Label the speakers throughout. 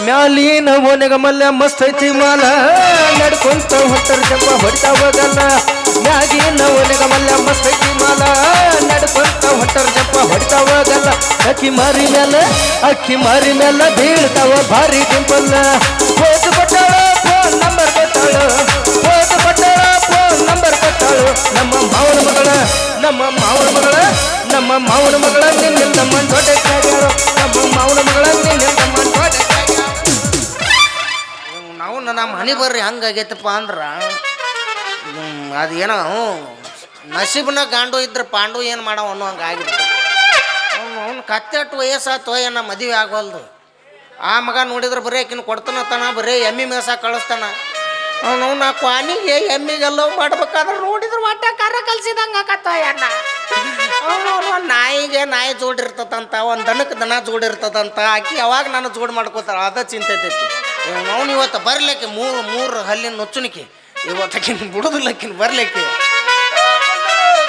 Speaker 1: ಮ್ಯಾಲಿನ ಓನೆಗ ಮಲ್ಯ ಮಸ್ತ್ ಐತಿ ಮಾಲ. ನಡ್ಕೊಂತ ಹೊಟ್ಟರ ಜಂಪ ಹೊಡಿತಾ ಹೋಗಲ್ಲ. ಮ್ಯಾಗಿನ ಓನೆಗ ಮಲ್ಯ ಮಸ್ತ್ ಐತಿ ಮಾಲ. ನಡ್ಕೊಂತ ಹೊಟ್ಟರ ಜಂಪ ಹೊಡಿತಾ ಹೋಗಲ್ಲ. ಅಕ್ಕಿ ಮಾರಿ ಮ್ಯಾಲ, ಅಕ್ಕಿ ಮಾರಿ ಮ್ಯಾಲ ಬೀಳ್ತಾವ ಭಾರಿ ಡಿಂಪಲ್ಲ ಹೋದ ಕೊಟ್ಟಾಳ ಫೋನ್ ನಂಬರ್ ಕೊಟ್ಟಾಳ. ಹೋದ ಕೊಟ್ಟಾಳ ಫೋನ್ ನಂಬರ್ ಕೊಟ್ಟಾಳು. ನಮ್ಮ ಮಾವನ ಮಗಳ, ನಮ್ಮ ಮಾವನ ಮಗಳ, ನಮ್ಮ ಮಾವನ ಮಗಳ ನಿನ್ನೆ ನಮ್ಮ ದೊಡ್ಡ ನಮ್ಮ ಮಾವನ ಮಗಳ ನಿನ್ನೆ
Speaker 2: ನಾವು ನಮ್ಮ ಮನೆ ಬರ್ರಿ ಹಂಗಾಗೈತಪ್ಪ ಅಂದ್ರೆ ಅದೇನೋ ನಸೀಬ್ನ ಗಾಂಡು ಇದ್ರೆ ಪಾಂಡು ಏನು ಮಾಡೋ ಅನ್ನೋ ಹಂಗೆ ಆಗಿಬಿಟ್ಟು ಅವ್ನು ಅವ್ನು ಕತ್ತೆಟ್ಟು ವಯಸ್ಸಾತೋ ಏನ ಮದುವೆ ಆಗೋಲ್ದು ಆ ಮಗ ನೋಡಿದ್ರೆ ಬರೀ ಆಕಿನ ಕೊಡ್ತಾನತ್ತಾನ ಬರೀ ಎಮ್ಮಿ ಮೇಸ ಕಳಿಸ್ತಾನ. ಅವನು ನಾ ಕ್ವಾನಿಗೆ ಎಮ್ಮಿಗೆಲ್ಲ ಮಾಡ್ಬೇಕಾದ್ರೆ ನೋಡಿದ್ರೆ ಒಟ್ಟೆ ಕರ ಕಲ್ಸಿದಂಗೆ ಆಕತ್ತ ಅಣ್ಣ ಅವನು ನಾಯಿಗೆ ನಾಯಿ ಜೋಡಿರ್ತದಂತ, ಒಂದು ದನಕ್ಕೆ ದನ ಜೋಡಿರ್ತದಂತ, ಆಕಿ ಯಾವಾಗ ನಾನು ಜೋಡ್ ಮಾಡ್ಕೋತಾರ ಅದ ಚಿಂತೆ ಐತಿ ಅವನು ಇವತ್ತು ಬರ್ಲಿಕ್ಕೆ ಮೂರು ಮೂರು ಹಲ್ಲಿನ ನುಚ್ಚುಣಿಕೆ ಇವತ್ತಕ್ಕಿನ ಬಿಡುದಿಲ್ಲಕ್ಕಿನ ಬರ್ಲಿಕ್ಕೆ.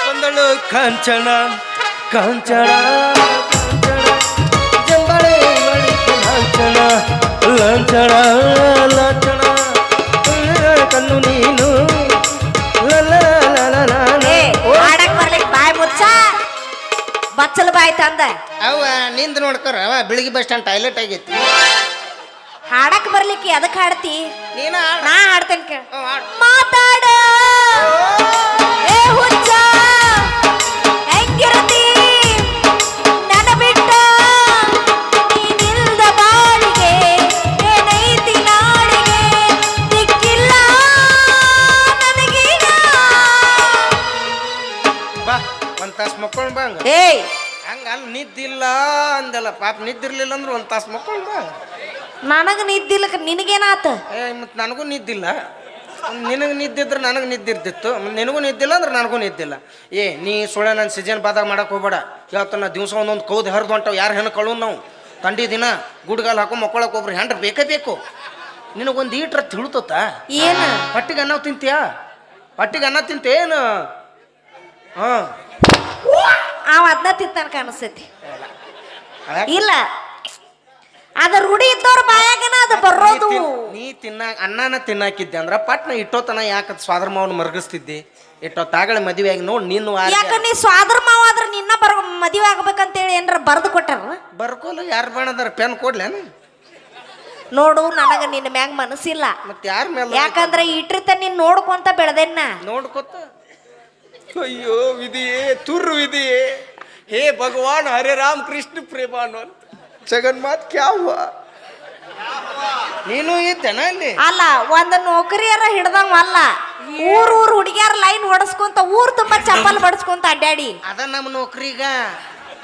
Speaker 1: ಬಂದಳು ಕಾಂಚನ ಕಾಂಚಣ ಲಂಚಣ ಲಂಚಣ ಲಾಂಛನ ಲಾಂಛನ ಲಾಂಛನ ಕಣ್ಣು ನೀನು.
Speaker 3: ಬಚ್ಚಲು ಆಡಕ್ ಬರ್ಲಿಕ್ ಬಾಯ್ ಮುಚ್ಚ. ಬಚ್ಚಲ್ ಬಾಯ್ ತಂದ.
Speaker 2: ಅವ ನಿಂದ ನೋಡ್ಕರ ಅವ ಬೆಳಿಗ್ಗೆ ಬಸ್ ಸ್ಟ್ಯಾಂಡ್ ಟಾಯ್ಲೆಟ್ ಆಗೈತಿ
Speaker 3: ಹಾಡಕ್ ಬರ್ಲಿಕ್ಕೆ ಅದಕ್ಕೆ ಹಾಡ್ತಿ?
Speaker 2: ನೀನ
Speaker 3: ನಾ ಹಾಡ್ತೇನೆ ಕೇಳ. ಮಾತಾಡ. ಏ ಹುಚ್ಚ ಹೆಂಗಿರತಿ? ನನ್ನ ಬಿಟ್ಟ ನೀನಿಲ್ದ ಬಾಳಿಗೆ ಏನೈತಿ ನಾಳಿಗೆ ದಿಕ್ಕಿಲ್ಲ ನನಗೀಗ.
Speaker 2: ಬಾ ಒಂದು ತಾಸು ಮಕ್ಕೊಂಡು ಬಾ ಹಂಗ.
Speaker 3: ಏಯ್.
Speaker 2: ಹಂಗ ಅಲ್ಲಿ ನಿದ್ದಿಲ್ಲ ಅಂದಲ್ಲ. ಪಾಪ ನಿದ್ದಿರ್ಲಿಲ್ಲ ಅಂದ್ರೆ ಒಂದ್ ತಾಸು ಮಕ್ಕೊಂಡು ಬಾ
Speaker 3: ನನಗ ನಿದ್ದಿಲ್ಲಕ ನಿನಗೇನಾತ?
Speaker 2: ಏ ಮತ್ತು ನನಗೂ ನಿದ್ದಿಲ್ಲ. ನಿನಗೆ ನಿದ್ದಿದ್ರೆ ನನಗೆ ನಿದ್ದಿರ್ತಿತ್ತು. ನಿನಗೂ ನಿದ್ದಿಲ್ಲ ಅಂದ್ರೆ ನನಗೂ ನಿದ್ದಿಲ್ಲ. ಏ ನೀ ಸುಳ್ಳೆ ನನ್ನ ಸೀಜನ್ ಬಾದಾಗ ಮಾಡಕ್ಕೆ ಹೋಗ್ಬೇಡ. ಇವತ್ತು ನಾ ದಿವಸ ಒಂದೊಂದು ಕೌದು ಹರಿದು ಹೊಂಟವು. ಯಾರು ಹೆಣ್ಣು ಕಳು ನಾವು? ತಂಡಿ ದಿನ ಗುಡ್ಗಾಲ್ ಹಾಕೋ ಮಕ್ಕಳಕ್ಕೆ ಒಬ್ರು ಹೆಂಡ್ರೆ ಬೇಕೇ ಬೇಕು. ನಿನಗೊಂದು ಈಟ್ರ ತಿಳ್ತತ?
Speaker 3: ಏನು?
Speaker 2: ಹೊಟ್ಟಿಗೆ ಅನ್ನ ತಿಂತೀಯಾ? ಹೊಟ್ಟಿಗೆ ಅನ್ನ ತಿಂತೇನು ಹಾಂ
Speaker 3: ಅವ ಅದನ್ನ ತಿಂತಾನ ಕಾಣಿಸ್ತೈತಿ. ಇಲ್ಲ. ಅದ ರೂಢಿ ಇದ್ದವ್ರ ಬಾಯಾಗನ ಅದು ಬರೋದು.
Speaker 2: ನೀ ತಿನ್ನ ಅನ್ನನ ತಿನ್ನಾಕಿದ್ದೆ ಅಂದ್ರ ಪಟ್ನ ಇಟ್ಟೋತನ ಯಾಕ ಸ್ವಾದರ ಮಾವನ್ ಮರಗಿಸ್ತಿದ್ದಿ? ಇಟ್ಟೊತ್ತಾಗಳೆ ಮದುವೆ ಆಗಿ ನೋಡಿ ನಿನ್ನ
Speaker 3: ಯಾಕ ನೀ ಸ್ವಾದರ ಮಾವ ಆದ್ರ ನಿನ್ನ ಬರ ಮದುವೆ ಆಗ್ಬೇಕಂತೇಳಿ ಏನಾರ ಬರೆದು ಕೊಟ್ಟಾರ?
Speaker 2: ಬರ್ಕೋಲು ಯಾರು ಬೇಣದಾರ ಪೆನ್ ಕೊಡ್ಲೇನು
Speaker 3: ನೋಡು ನನಗ ನಿನ್ನ ಮ್ಯಾಗ ಮನಸ್ಸಿಲ್ಲ.
Speaker 2: ಮತ್ತೆ ಯಾರ ಮೇಲೆ
Speaker 3: ಯಾಕಂದ್ರ ಇಟ್ಟಿರ್ತ ನೀನ್ ನೋಡ್ಕೊಂತ ಬೆಳೆದೆನ್ನ.
Speaker 2: ನೋಡ್ಕೊತ. ಅಯ್ಯೋ ವಿಧಿಯೇ ತುರ್ರು ವಿಧಿಯೇ. ಹೇ ಭಗವಾನ್ ಹರೇ ರಾಮ್ ಕೃಷ್ಣ ಪ್ರೇಮಾನು ಕ್ಯಾ ಹುವಾ? ನೀನು ಇದ್ದೇನ ಅಲ್ಲಿ
Speaker 3: ಅಲ್ಲ ಒಂದ್ ನೌಕರಿಯರ ಹಿಡ್ದಂಗ ಅಲ್ಲ. ಊರ್ ಊರ್ ಹುಡುಗಿಯರ ಲೈನ್ ಹೊಡಸ್ಕೊಂತ ಊರ್ ತುಂಬಾ ಚಪ್ಪಲ್ ಬಡಸ್ಕೊಂತ ಅಡ್ಡಾಡಿ
Speaker 2: ಅದ ನಮ್ಮ ನೌಕರಿಗ.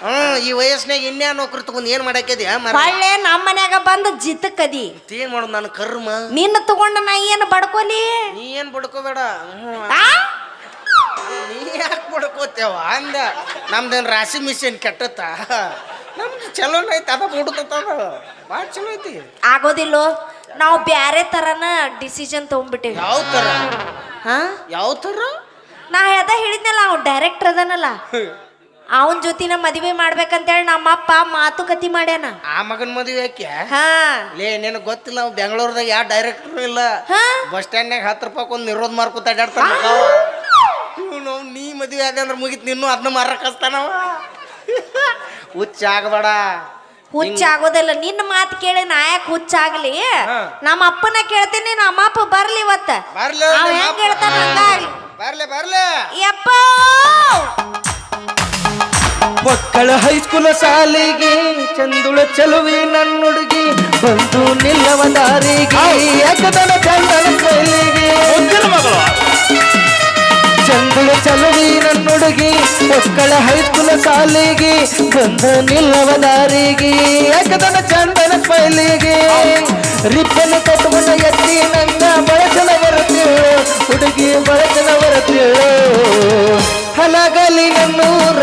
Speaker 2: ಹ್ಮ್ ಈ ವಯಸ್ಸಿನಾಗ ಇನ್ಯಾ ನೌಕರಿ ತಗೊಂಡ್ ಏನ್ ಮಾಡಾಕಿದ್ಯ
Speaker 3: ಒಳ್ಳೆ ನಮ್ಮ ಮನ್ಯಾಗ ಬಂದ ಜಿತ್ತಕ್ಕದಿ
Speaker 2: ಏನ್ ಮಾಡೋದು ನನ್ನ ಕರ್ಮ?
Speaker 3: ನಿನ್ನ ತಗೊಂಡ ನಾ ಏನು ಬಡ್ಕೊಲಿ?
Speaker 2: ನೀ ಏನ್ ಬಡ್ಕೋಬೇಡ? ಹ್ಮ್.
Speaker 3: ಆ?
Speaker 2: ನೀ ಯಾಕೆ ಬಡ್ಕೋತೇವ ಅಂದ. ನಮ್ದೇನ್ ರಾಶಿ ಮಿಷನ್ ಕೆಟ್ಟತ್ತ? ನಮ್ದು ಚಲೋ ಐತಿ ಅದ ಮುಡ್ತದ ಭಾಳ ಚಲೋ ಐತಿ.
Speaker 3: ಆಗೋದಿಲ್ಲೋ. ನಾವು ಬ್ಯಾರೆ ತರನ ಡಿಸಿಷನ್ ತಗೊಂಡ್ಬಿಟ್ಟಿವಿ.
Speaker 2: ಯಾವ ತರ?
Speaker 3: ಹಾ?
Speaker 2: ಯಾವ ತರ?
Speaker 3: ನಾ ಅದ ಹೇಳಿದ್ನಲ್ಲ ಅವ್ನು ಡೈರೆಕ್ಟರ್ ಅದನಲ್ಲ. ಅವನ ಜೊತಿನ ಮದುವೆ ಮಾಡ್ಬೇಕಂತೇಳಿ ನಮ್ಮಪ್ಪ ಮಾತುಕತೆ ಮಾಡ್ಯಾನ.
Speaker 2: ಆ ಮಗನ ಮದುವೆ ಯಾಕೆ
Speaker 3: ಹಾ.
Speaker 2: ಲೇ ನಿನಗೆ ಗೊತ್ತಿಲ್ಲ ನಾವು ಬೆಂಗಳೂರದಾಗ ಯಾವ ಡೈರೆಕ್ಟರ್ ಇಲ್ಲ.
Speaker 3: ಹಾ?
Speaker 2: ಬಸ್ ಸ್ಟ್ಯಾಂಡ್ನಾಗ ಹತ್ತು ರೂಪಾಯಿ ಒಂದು ನಿರೋಧ ಮಾರ್ಕೊತ ಅಡ್ಡಾಡ್ತಾನ ಇವ್ನು ನೀ ಮದುವೆ ಆದ ಅಂದ್ರೆ ಮುಗಿತ್ ನಿನ್ನೂ ಅದನ್ನ ಮಾರಕ್ ಹಚ್ತಾನವ ಹುಚ್ಚ ಆಗಬೇಡ
Speaker 3: ಹುಚ್ಚ ಆಗೋದಿಲ್ಲ ನಿನ್ನ ಮಾತು ಕೇಳಿ ನಾ ಯಾಕೆ ಹುಚ್ಚಾಗ್ಲಿ. ನಮ್ಮ ಅಪ್ಪನ ಕೇಳ್ತೀನಿ ನಮ್ಮ ಅಪ್ಪ ಬರ್ಲಿ ಇವತ್ತ.
Speaker 2: ಬರ್ಲಿ
Speaker 3: ಅವ ಹೆಂಗ್. ಹೇಳ್ತಾನ ಹೈಸ್ಕೂಲ್
Speaker 2: ಬರ್ಲೆ
Speaker 3: ಯಪ್ಪ!
Speaker 1: ಮಕ್ಕಳ ಹೈಸ್ಕೂಲ ಶಾಲೆಗೆ ಚಂದುಳ ಚಲುವಿ ನನ್ನುಡುಗಿ ಬಂದು ನಿಲ್ಲವ ದಾರಿಗೆ. ಚಂದನ ಕೈಲಿಗೆ ಚಂದುಳ ಚಲುವಿ ನನ್ನೊಡಗಿ ಮಕ್ಕಳ ಹೈಸ್ಕೂಲ ಸಾಲಿಗೆ ಬಂದ ನಿಲ್ಲವ ದಾರಿಗೆ ಏಕದನ ಚಂದನ ಪೈಲಿಗೆ. ರಿಪ್ಪನ ಕಟ್ಟುಕೊಂಡ ಎತ್ತಿ ನನ್ನ ಬಳಸನ ಬರುತ್ತೇಳು ಹುಡುಗಿ ಬಳಸನ ಬರುತ್ತೇಳು ಹಲಗಲಿ ನನ್ನೂರ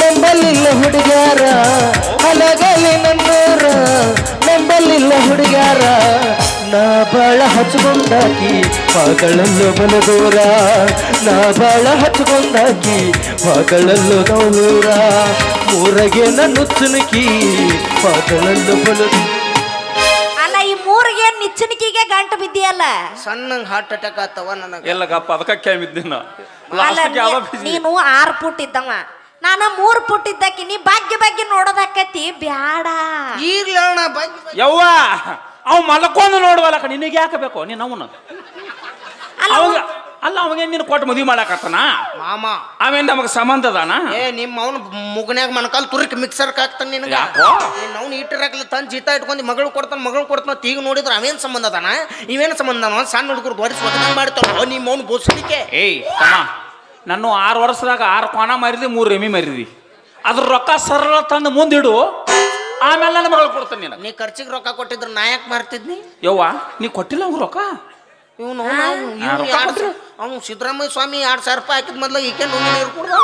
Speaker 1: ನಂಬಲಿಲ್ಲ ಹುಡುಗ್ಯಾರ. ಹಲಗಲಿ ನನ್ನೂರ ನಂಬಲಿಲ್ಲ ಹುಡುಗ್ಯಾರ. ನಾ ಬಾಳ ಹಚ್ಕೊಂಡಾಕಿ ಮಗಳಲ್ಲೂ ಬಲದೂರ ನಾ ಬಾಳ ಹಚ್ಕೊಂಡಾಕಿ ಮಗಳಲ್ಲೂ ನವಲೂರ ಮೂರಗೆ ನನ್ನ ನುಚ್ಚುನುಕಿ ಮಗಳಲ್ಲೂ ಬಲದು
Speaker 3: ಅಲ್ಲ ಏನ್ ನಿಚ್ಚಣಿಕೆಗೆ ಗಂಟು ಬಿದ್ದಿಯಲ್ಲ?
Speaker 2: ಸಣ್ಣ ಹಾರ್ಟ್ ಅಟ್ಯಾಕ್ ಆತವ ನನಗೆ.
Speaker 4: ಎಲ್ಲ ಗಪ್ಪ ಅದಕ್ಕೆ ಕೇಳಿದ್ದಿನ
Speaker 3: ಅಲ್ಲ
Speaker 4: ಲಾಸ್ಟಿಗೆ ಯಾವ
Speaker 3: ನೀ- ನೀನು ಆರ್ ಫುಟ್ ಇದ್ದವ. ನಾನು ಮೂರ್ ಫುಟ್ ಇದ್ದಕ್ಕಿ ನೀ ಬಗ್ಗೆ ಬಗ್ಗೆ ನೋಡೋದಾಕತಿ ಬ್ಯಾಡ.
Speaker 2: ಈಗ್ಲೇ ಅಣ್ಣ ಬಗ್ಗೆ
Speaker 4: ಯವ್ವ! ಅವ್ ಮಲ್ಕೊಂಡು ನೋಡುವಲ್ಲ ನಿನಗೆ ಯಾಕೆ ಬೇಕು? ನೀನು ಅವನು
Speaker 3: ಅಲ್ಲ
Speaker 4: ಅವಾಗ ಅಲ್ಲ ಅವಾಗ ನೀನು ಕೊಟ್ಟು ಮದುವೆ ಮಾಡಾಕತ್ತಾನ?
Speaker 2: ಮಾಮ.
Speaker 4: ಅವೇನ್ ನಮಗೆ ಸಂಬಂಧ ಅದಾನ?
Speaker 2: ಏ ನಿಮ್ಮ ಅವನು ಮುಗನ್ಯಾಗ ಮನಕಾಲ್ ತುರಿಕ್ ಮಿಕ್ಸರ್ ಹಾಕ್ತಾನ ನಿನಗ?
Speaker 4: ಯಾಕೋ?
Speaker 2: ಅವ್ನು ತಂದು ಜೀತ ಇಟ್ಕೊಂಡು ಮಗಳು ಕೊಡ್ತಾನ ಮಗಳು ಕೊಡ್ತಾನ ಈಗ ನೋಡಿದ್ರೆ ಅವೇನ್ ಸಂಬಂಧ ಅದಾನ? ಇವೇನ್ ಸಂಬಂಧ ಸಣ್ಣ ಹುಡುಗರು ಗೋರಿಸಿ ಸ್ವತಃ ಮಾಡ್ತಾವ ನಿಮ್ಮ ಅವ್ನು ಬೋಸಲಿಕ್ಕೆ.
Speaker 4: ಏಯ್ ತಮ್ಮ. ನಾನು ಆರು ವರ್ಷದಾಗ ಆರು ಕೋಣ ಮಾರಿದ್ವಿ ಮೂರು ರೆಮಿ ಮಾರಿದ್ವಿ ಅದ್ರ ರೊಕ್ಕ ಸರಳ ತಂದು ಮುಂದಿಡು ಆಮೇಲೆ ನನ್ನ ಮಗಳು ಕೊಡ್ತೀನಿ ನೀನು
Speaker 2: ನೀ ಖರ್ಚಿಗೆ ರೊಕ್ಕ ಕೊಟ್ಟಿದ್ರು ನಾ ಯಾಕೆ ಮಾರ್ತಿದ್ನಿ?
Speaker 4: ಯವ್ವ ನೀ ಕೊಟ್ಟಿಲ್ಲ ಅವ್ರು ರೊಕ್ಕ?
Speaker 2: ಇವನು
Speaker 4: ಆ, ರೊಕ್ಕ ಕೊಟ್ರು?
Speaker 2: ಅವ್ನು ಸಿದ್ದರಾಮಯ್ಯ ಸ್ವಾಮಿ ಎರಡು ಸಾವಿರ ರೂಪಾಯಿ ಹಾಕಿದ ಮೊದ್ಲು ಈಕೆ ನುಂಗಿ ನೀರು ಕುಡ್ದ.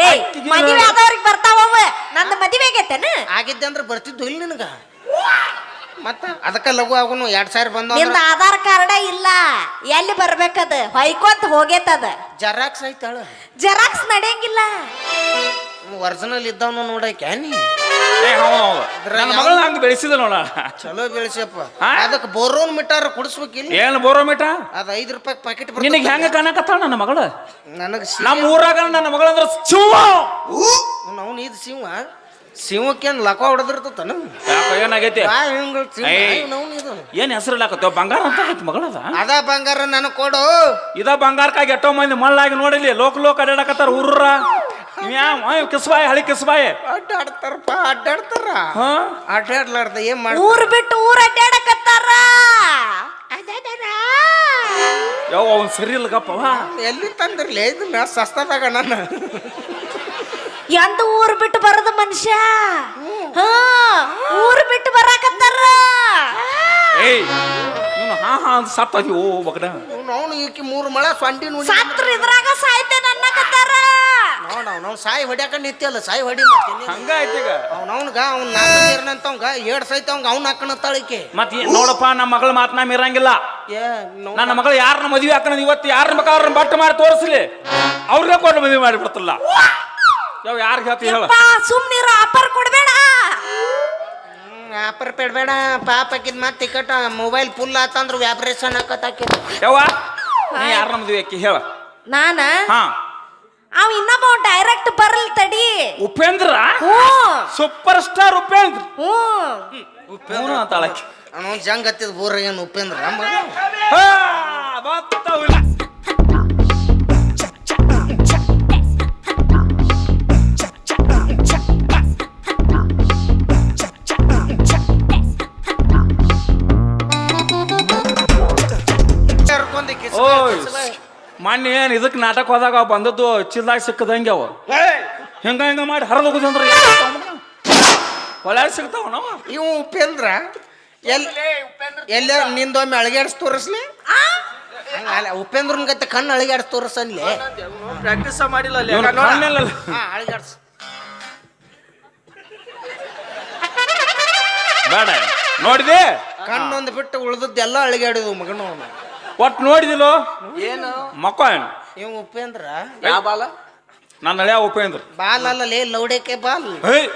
Speaker 3: ಏಯ್ ಮದುವೆ ಆದವ್ರಿಗೆ ಬರ್ತಾವವ ನಂದು ಮದುವೆ ಆಗೈತೇನ?
Speaker 2: ಆಗಿದ್ದೆ ಅಂದ್ರೆ ಬರ್ತಿದ್ದು ಇಲ್ಲಿ ನಿನಗ? ಮತ್ತ ಅದಕ್ಕೆ ಲಘು ಆಗುನು ಎರಡ್ ಸಾವಿರ ಬಂದ
Speaker 3: ನಿಂದ ಆಧಾರ್ ಕಾರ್ಡ ಇಲ್ಲ. ಎಲ್ಲಿ ಬರ್ಬೇಕದ? ಹೊಯ್ಕೊಂತ ಹೋಗೇತದ.
Speaker 2: ಜರಾಕ್ಸ್ ಐತಾಳ.
Speaker 3: ಜೆರಾಕ್ಸ್ ನಡೆಯಂಗಿಲ್ಲ.
Speaker 2: ಒರಿಜಿನಲ್ ಇದ್ದವನು ನೋಡಕ್ಕೆ ನೀ?
Speaker 4: ಏ ನನ್ನ ಮಗಳನ್ನ ಹಂಗ ಬೆಳೆಸಿದ ನೋಡ.
Speaker 2: ಚಲೋ ಬೆಳೆಸಪ್ಪ
Speaker 4: ಹಾ?
Speaker 2: ಅದಕ್ಕೆ ಬೋರೋನ್ ಮಿಟಾರ ಕುಡಿಸ್ಬೇಕಿಲ್ಲ
Speaker 4: ಏನು ಬೋರೋ ಮೀಟ
Speaker 2: ಅದ ಐದು ರೂಪಾಯಿ ಪ್ಯಾಕೆಟ್
Speaker 4: ನಿನಗೆ ಹೆಂಗ ಕಾಣಕತ್ತಾಳ ನನ್ನ ಮಗಳು?
Speaker 2: ನನಗೆ
Speaker 4: ನಮ್ಮ ಊರಾಗ ನನ್ನ ಮಗಳಂದ್ರ ಅಂದ್ರೆ
Speaker 2: ಅವನು ಇದು ಸಿಂಹ. ಸಿಂಹಕ್ಕೇನು ಲಕ ಹೊಡೆದಿರ್ತತನ?
Speaker 4: ಯಾಕೋ ಏನಾಗೈತಿ? ಏಯ್. ಏನ್ ಹೆಸರು ಇಲ್ಲಾಕತ್ತೇವ ಬಂಗಾರ ಅಂತ ಆಗೈತಿ ಮಗಳದ
Speaker 2: ಅದ? ಬಂಗಾರ ನನಗೆ ಕೊಡು.
Speaker 4: ಇದ ಬಂಗಾರಕ್ಕಾಗಿ ಎಷ್ಟೋ ಮಂದಿ ಮಳ್ಳಾಗಿ ನೋಡಿಲಿ ಲೋಕ ಲೋಕ ಅಡ್ಯಾಡಕತ್ತಾರ ಊರ್ರ ಇವ್ಯಾವ ಕಿಸ್ಬಾಯಿ ಹಳಿ ಕಿಸ್ಬಾಯ್
Speaker 2: ಅಡ್ಡಾಡ್ತಾರಪ್ಪ ಅಡ್ಡಾಡ್ತಾರ.
Speaker 4: ಹಾ?
Speaker 2: ಅಡ್ಡಾಡ್ಲಾರ್ದ ಏನ್ ಮಾಡ
Speaker 3: ಊರ್ ಬಿಟ್ಟು ಊರ್ ಅಡ್ಡಾಡಕತ್ತಾರ.
Speaker 4: ಯಾವ ಅವ್ನು ಸರಿ
Speaker 2: ಎಲ್ಲಿ ತಂದಿರ್ಲಿ? ಇದನ್ನ ಸಸ್ತದಾಗ ನನ್ನ.
Speaker 3: ಎಂದ ಊರ್ ಬಿಟ್ಟು ಬರದ ಮನುಷ್ಯ? ಹಾ ಊರ್ ಬಿಟ್ಟು ಬರಾಕತ್ತಾರ.
Speaker 4: ಏಯ್ ಇವನು ಹಾ ಹಾ ಅಂತ ಸತ್ತದಿ ಓ ಮಗನ
Speaker 2: ಅವನು ಈಕಿ ಮೂರು ಮಳೆ ಸೊಂಡಿ ನೋಡಿ
Speaker 3: ಸತ್ರ ಇದ್ರಾಗ ಅನ್ನಕತ್ತಾರ
Speaker 2: ನೋಡ ಅವ್ನು ಸಾಯಿ ಹೊಡ್ಯಾಕ ನಿತ್ಯಲ್ಲ ಸಾಯಿ ಹೊಡಿ ಮಾಡ್ತೀನಿ
Speaker 4: ಹಂಗ ಐತಿ ಈಗ.
Speaker 2: ಅವ್ನವ್ನ್ಗ ಅವ್ನ ನಾಲ್ಕಂತವಂಗ ಏಡ್ ಸೈತ ಅವಂಗ ಅವ್ನ ಹಾಕಣತ್ತಾಳಿಕೆ
Speaker 4: ಮತ್ ಏ- ನೋಡಪ್ಪ ನಮ್ಮ ಮಗಳ ಮಾತನಾಮ ಇರಂಗಿಲ್ಲ
Speaker 2: ಏ ನೋ-
Speaker 4: ನನ್ನ ಮಗಳು ಯಾರನ್ನ ಮದುವೆ ಹಾಕೋಣ ಇವತ್ತು ಯಾರನ್ನ ಅವ್ರನ್ನ ಬಟ್ಟು ಮಾಡಿ ತೋರಿಸ್ಲಿ? ಅವ್ರಿಗೆ ಕೊಟ್ಟು ಮದುವೆ ಮಾಡಿಬಿಡ್ತಲ್ಲ ಯಾವ ಯಾರಿಗೆ ಹೇಳ್ತಿ ಹೇಳ.
Speaker 3: ಸುಮ್ಮನೆ ಆಫರ್ ಕೊಡ್ಬೇಡ.
Speaker 2: ಹ್ಮ್, ಆಪರ್ ಪೇಡ್ಬೇಡ ಪಾಪ ಹಾಕಿದ್ ಮತ್ತೆ ಟಿಕೆಟ್ ಮೊಬೈಲ್ ಫುಲ್ ಆತಂದ್ರ ವ್ಯಾಬ್ರೇಷನ್ ಹಾಕತ್ತಾಕಿ
Speaker 4: ಯಾವ ನೀ ಯಾರನ್ನ ಮದುವೆ ಹಾಕಿ ಹೇಳ.
Speaker 3: ನಾನ?
Speaker 4: ಹಾ.
Speaker 3: ಅವ್ ಇನ್ನೊಬ್ಬ ಡೈರೆಕ್ಟ್ ಬರಲ್ ತಡಿ.
Speaker 4: ಉಪೇಂದ್ರ?
Speaker 3: ಹ್ಞೂ.
Speaker 4: ಸೂಪರ್ ಸ್ಟಾರ್ ಉಪೇಂದ್ರ
Speaker 3: ಹ್ಞೂ
Speaker 4: ಉಪೇಂದ್ರ ಅಂತಾಳಕ್ಕೆ
Speaker 2: ಅವನು ಜಂಗ್ ಹತ್ತಿದ ಬೋರ್ ಏನು ಉಪೇಂದ್ರ? ಮಗ
Speaker 4: ಹಾ, ಮೊನ್ನೆ ಏನು ಇದಕ್ಕೆ ನಾಟಕ ಹೋದಾಗ ಅವ್ ಬಂದದ್ದು ಚಿಲ್ದಾಗ ಸಿಕ್ಕದಂಗೆ ಅವ. ಹಿಂಗ ಹಿಂಗ ಮಾಡಿ ಹರಿದೋಗುದಂದ್ರೆ ಹೊಳ್ಯಾಗ ಸಿಗ್ತಾವ ನಾವ.
Speaker 2: ಉಪ್ಪೇಂದ್ರ? ಉಪೇಂದ್ರ ಎಲ್ ಎಲ್ಲ ನಿಂದೊಮ್ಮೆ ಅಳಗ್ಯಾಡ್ಸ್ ತೋರಿಸ್ಲಿ? ಅಲ್ಲ ಉಪೇಂದ್ರನ್ ಗತ್ತೆ ಕಣ್ಣು ಅಳಗ್ಯಾಡ್ಸ್ ತೋರಿಸನ್ಲಿ.
Speaker 5: ಪ್ರಾಕ್ಟೀಸ ಮಾಡಿಲ್ಲ
Speaker 2: ಅಳಗ್ಯಾಡ್ಸ್.
Speaker 4: ಬೇಡ. ನೋಡಿದೆ?
Speaker 2: ಕಣ್ಣೊಂದು ಬಿಟ್ಟು ಉಳ್ದದ್ದೆಲ್ಲ ಅಳಗ್ಯಾಡಿದ್ವು ಮಗನು ಅವನು
Speaker 4: ಒಟ್ಟು ನೋಡಿದಿಲ್ಲೋ?
Speaker 5: ಏನು?
Speaker 4: ಮಕ್ಕ ಏನು?
Speaker 2: ಇವ ಉಪೇಂದ್ರ?
Speaker 5: ಯಾ ಬಾಲ?
Speaker 4: ನನ್ನ ಹಳೆಯ ಉಪೇಂದ್ರ.
Speaker 2: ಬಾಲ್ ಅಲ್ಲ ಲೇ ಲೌಡೇಕೆ ಬಾಲ್.
Speaker 4: ಹೇಯ್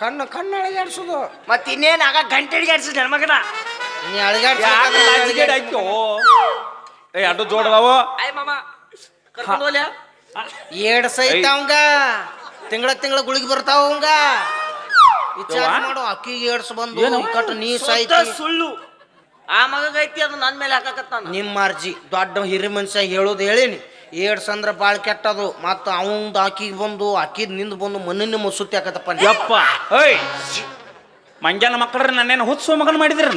Speaker 2: ಕಣ್ಣು ಕಣ್ಣು ಅಳಗಾಡ್ಸುದು.
Speaker 5: ಮತ್ ಇನ್ನೇನ್ ಆಗ ಗಂಟೆ ಅಡಿಗಾಡ್ಸಿದ್ ಮಗನ?
Speaker 2: ನೀ
Speaker 4: ಆಯ್ತು? ಏ ಅಡ್ಡು ಜೋಡದಾವ
Speaker 5: ಆಯ್ ಮಾಮ. ಕರ್ಕೊಂಡು ಹೋಗ್ಲ್ಯಾ?
Speaker 2: ಏಡ್ ಸಹಿತ ಅವಂಗ. ತಿಂಗಳ ತಿಂಗಳ ಗುಳಿಗೆ ಬರ್ತಾವ ಅವಂಗ. ವಿಚಾರ ಮಾಡು ಅಕ್ಕಿಗೆ ಏಡ್ಸ್ ಬಂದು? ಕಟ್ಟು ನೀ ಸಹಿತ.
Speaker 5: ಸುಳ್ಳು. ಆ ಮಗಗ ಐತಿ ಅದು ನನ್ನ ಮೇಲೆ ಹಾಕಕತ್ತಾನ
Speaker 2: ನಿಮ್ಮ ಅರ್ಜಿ ದೊಡ್ಡ ಹಿರಿ ಮನುಷ್ಯ ಹೇಳೋದು ಹೇಳೀನಿ. ಏಡ್ಸ್ ಅಂದ್ರೆ ಭಾಳ ಕೆಟ್ಟದು. ಮತ್ತು ಅವಂದು ಆಕಿಗೆ ಬಂದು ಆಕಿದ್ ನಿಂದು ಬಂದು ಮಣ್ಣಿನ ಮುಸುತ್ತಿ ಹಾಕತ್ತಪ್ಪ.
Speaker 4: ಯಪ್ಪ ಮಂಜಾನ ಮಂಗ್ಯಾನ ಮಕ್ಕಳ್ರೆ ನನ್ನೇನು ಹುಚ್ಚು ಮಗನ ಮಾಡಿದಿರ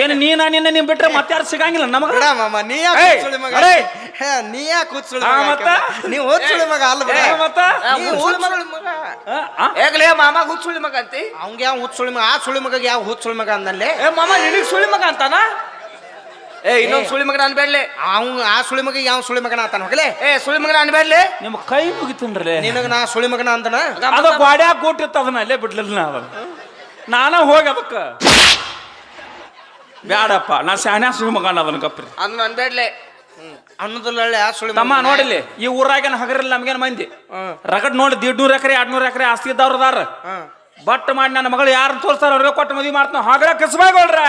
Speaker 4: ಏನು ನೀನ ನಿನ್ನ ನೀನ್ ಬಿಟ್ರೆ ಮತ್ತೆ ಯಾರು ಸಿಗಂಗಿಲ್ಲ ನಮಗ?
Speaker 2: ಬಿಡ ಮಾಮ ನೀ
Speaker 4: ಏಯ್,
Speaker 2: ಯಾಕೆ ಹುಚ್ಚುಳಿ ಮಗ?
Speaker 4: ಅರೇ.
Speaker 2: ಹೇ, ನೀ ಯಾಕೆ ಹುಚ್ಚುಳಿ ಮಗ
Speaker 4: ಮತ್ತ?
Speaker 2: ಯಾಕೆ? ನೀ ಹುಚ್ಚುಳಿ ಮಗ ಅಲ್ಲ ಬಿಡ
Speaker 4: ಏ, ಮತ್ತ?
Speaker 2: ನೀ ಹುಚ್ಚುಳಿ ಮಗ?
Speaker 4: ಆ, ಆ?
Speaker 5: ಹೇಗ್ಲೇ ಮಾಮ ಹುಚ್ಚುಳಿ ಮಗ ಅಂತಿ?
Speaker 2: ಅವಂಗ ಯಾವ ಹುಚ್ಚುಳಿ ಮಗ? ಆ ಸುಳಿ ಮಗ ಯಾವ ಹುಚ್ಚುಳಿ ಮಗ ಅಂದಲ್ಲೇ?
Speaker 5: ಏ ಮಾಮ ನಿನಗ್ ಸುಳಿ ಮಗ ಅಂತಾನ? ಏ ಇನ್ನೊಂದ್ ಸುಳಿ ಮಗನ ಅನ್ಬೇಡ್ಲಿ
Speaker 2: ಅವಂಗ ಆ ಸುಳಿ ಮಗ ಯಾವ ಸುಳಿ ಮಗನ ಆತಾನ ಹೋಗಲೇ?
Speaker 5: ಏ ಸುಳಿ ಮಗನ ಅನ್ಬೇಡ್ಲಿ
Speaker 4: ನಿಮ್ ಕೈ ಮುಗಿತೀನ್ರಿ
Speaker 2: ನಿನಗ ನಾ ಸುಳಿ ಮಗನ ಅಂದನ?
Speaker 4: ಅದು ಗೋಡ್ಯಾಗ ಕೂಟಿತ್ತು ಅದನ್ನ ಅಲ್ಲೇ ಬಿಡ್ಲಿಲ್ಲ ನಾ ಅದನ್ನ. ನಾನ ಹೋಗಿ ಅದಕ್ಕ. ಬ್ಯಾಡಪ್ಪ ನಾ ಶಾನ್ಯಾ ಸುಳಿ ಮಗನ ಅದನ್ನ ಕಪ್ರಿ
Speaker 5: ಅನ್ಬೇಡ್ಲೆ
Speaker 2: ಆ ಸುಳಿ
Speaker 4: ತಮ್ಮ ನೋಡಿಲಿ ಈ ಊರಾಗೇನ ಹಗರಿಲ್ಲ ನಮ್ಗೇನು ಮಂದಿ? ರಗಡ್ ನೋಡಿ ದಿಡ್ನೂರ್ ಎಕರೆ ಎರಡ್ನೂರು ಎಕರೆ ಆಸ್ತಿ ಇದ್ದವ್ರು ಅದಾರ. ಬಟ್ ಮಾಡಿ ನನ್ನ ಮಗಳು ಯಾರು ತೋರಿಸ್ತಾರ ಅವ್ರಿಗೆ ಕೊಟ್ಟು ಮದುವೆ ಮಾಡ್ತಾನ. ಹಾಗೆ ಕಸ್ಬಾಗೋಳ್ರ